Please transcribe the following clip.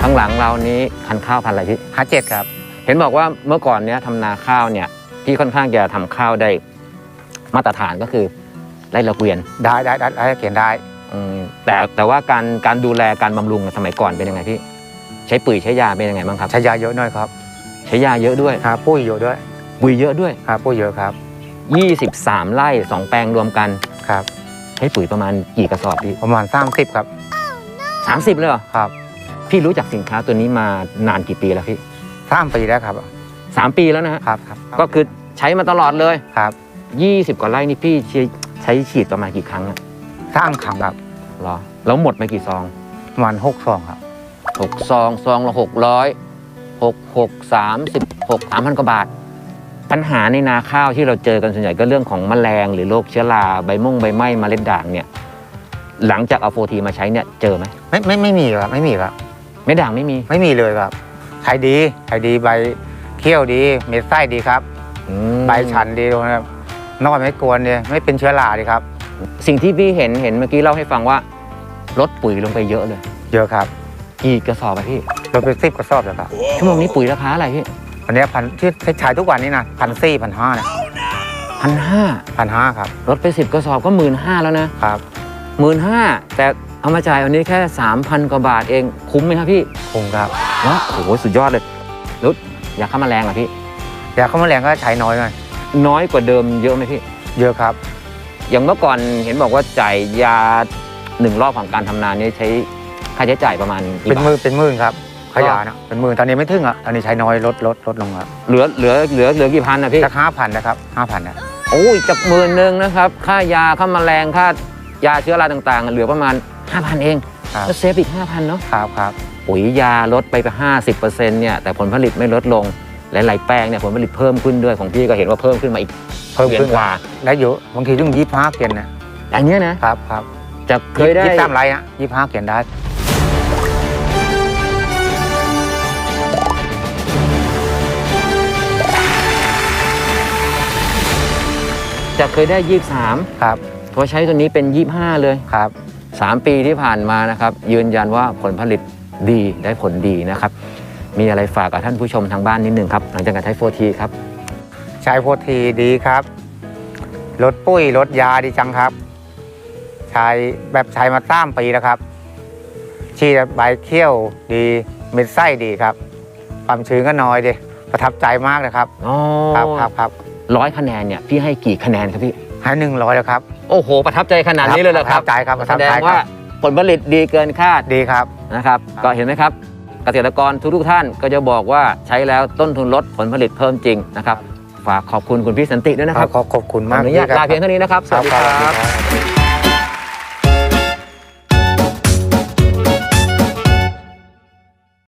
ข้างหลังเรานี้พันธุ์ข้าวพันธุ์อะไรพี่ห้าเจ็ดครับ เห็นบอกว่าเมื่อก่อนเนี้ยทำนาข้าวเนี่ยพี่ค่อนข้างจะทำข้าวได้มาตรฐานก็คือไร่ละเกวียนได้ได้ได้ได้เขียนได้ อืมแต่แต่ว่าการการดูแลการบำรุงสมัยก่อนเป็นยังไงพี่ ใช้ปุ๋ยใช้ยาเป็นยังไงบ้างครับ ใช้ยาเยอะหน่อยครับใช้ยาเยอะด้วย หาปุ้ยเยอะด้วยปุ๋ยเยอะด้วย หาปุ้ยเยอะครับ 23 ไร่ 2 แปลงรวมกันครับ ใช้ปุ๋ยประมาณกี่กระสอบพี่ประมาณสามสิบครับ 30 เลยเหรอ ครับ พี่รู้จักสินค้าตัวนี้มานานกี่ปีแล้วพี่สามปีแล้วครับสามปีแล้วนะฮะครับครับก็คือใช้มาตลอดเลยครับ20กว่าไร่นี่พี่ใช้ใช้ฉีดประมาณกี่ครั้งอะสามครั้งครับเหรอแล้วหมดไปกี่ซองประมาณหกซองครับหกซองซองละหกร้อยหกหกสามสิบหกสามพันกว่าบาท ปัญหาในนาข้าวที่เราเจอกันส่วนใหญ่ก็เรื่องของแมลง หรือโรคเชื้อราใบม่งใบไหม้เมล็ดด่างเนี่ยหลังจากเอาโฟทีมาใช้เนี่ยเจอไหมไม่ไม่ไม่มีครับไม่มีครับ เม็ดด่างไม่มี ไม่มีเลยครับขายดีขายดีใบเขี้ยวดี เม็ดไส้ดีครับอืมใบชันดีนะครับนอกไม่กวนเนี่ยไม่เป็นเชื้อราดีครับ สิ่งที่พี่เห็นเห็นเมื่อกี้เล่าให้ฟังว่าลดปุ๋ยลงไปเยอะเลย เยอะครับ กี่กระสอบอะพี่เราไปสิบกระสอบแล้วครับชั่วโมงนี้ปุ๋ยราคาอะไรพี่วันนี้พันที่ใช้ทุกวันนี้นะพันสี่พันห้าเนี่ยพันห้าพันห้าครับลดไปสิบกระสอบก็หมื่นห้าแล้วนะครับหมื่นห้าแต่ เอามาจ่ายวันนี้แค่สามพันกว่าบาทเองคุ้มไหมครับพี่คุ้มครับเนาะโอ้โหสุดยอดเลยแล้วยาฆ่าแมลงอะพี่ยาฆ่าแมลงก็ใช้น้อยหน่อยน้อยกว่าเดิมเยอะไหมพี่ เยอะครับ อย่างเมื่อก่อนเห็นบอกว่าจ่ายยาหนึ่งรอบของการทำนาเนี่ยใช้ค่าใช้จ่ายประมาณกี่เป็นบาหมื่ทนเป็นหมื่นครับขยานะเป็นหมื่นตอนนี้ไม่ถึงอะตอนนี้ใช้น้อยลดลดลดลงครับเหลือเหลือเหลือเหลือกี่พันนะพี่ สักห้าพันนะครับห้าพันนะโอ้ยจากหมื่นหนึ่งนะครับ ค่ายาฆ่าแมลงค่ายาเชื้อราต่างๆ เหลือประมาณ 5,000 เองครับ ก็เซฟอีก 5,000 เนาะครับครับปุ๋ยยาลดไปไป50%เนี่ยแต่ผลผลิตไม่ลดลงหลายๆแปลงเนี่ยผลผลิตเพิ่มขึ้นด้วยของพี่ก็เห็นว่าเพิ่มขึ้นมาอีกเพิ่มขึ้นกว่าได้เยอะบางทีถึงยี่ห้าเกียนนะอย่างเนี้ยนะครับครับจะเคยได้ ยี่สามไรอะยี่ห้าเกียนได้ จะเคยได้ยี่สามครับ พอใช้ตัวนี้เป็นยี่ห้าเลย ครับ สามปีที่ผ่านมานะครับยืนยันว่าผลผลิตดีได้ผลดีนะครับ มีอะไรฝากกับท่านผู้ชมทางบ้านนิดนึงครับ หลังจากการใช้โฟทีครับใช้โพธีดีครับลดปุ้ยลดยาดีจังครับ ใช้แบบใช้มาสามปีแล้วครับ ชีดใบเขี้ยวดีเม็ดไส้ดีครับ ความชื้นก็น้อยดีประทับใจมากเลยครับ อ๋อครับครับครับร้อยคะแนนเนี่ยพี่ให้กี่คะแนนครับพี่ให้หนึ่งร้อยแล้วครับ โอ้โห ประทับใจขนาดนี้เลยเหรอครับประทับใจครับประทัแสบดใจงคว่ารับผลผลิตดีเกินคาดดีครับ นะครับครับ ก็เห็นไหมครับเกษตรกรทุกๆท่านก็จะบอกว่าใช้แล้วต้นทุนลดผลผลิตเพิ่มจริงนะครับฝากขอบคุณคุณพี่สันติด้วยนะครับขอขอบคุณขอมากอนุญาตที่ครับลาเพียงเท่านี้นะครับสวัสดีครับครับครับ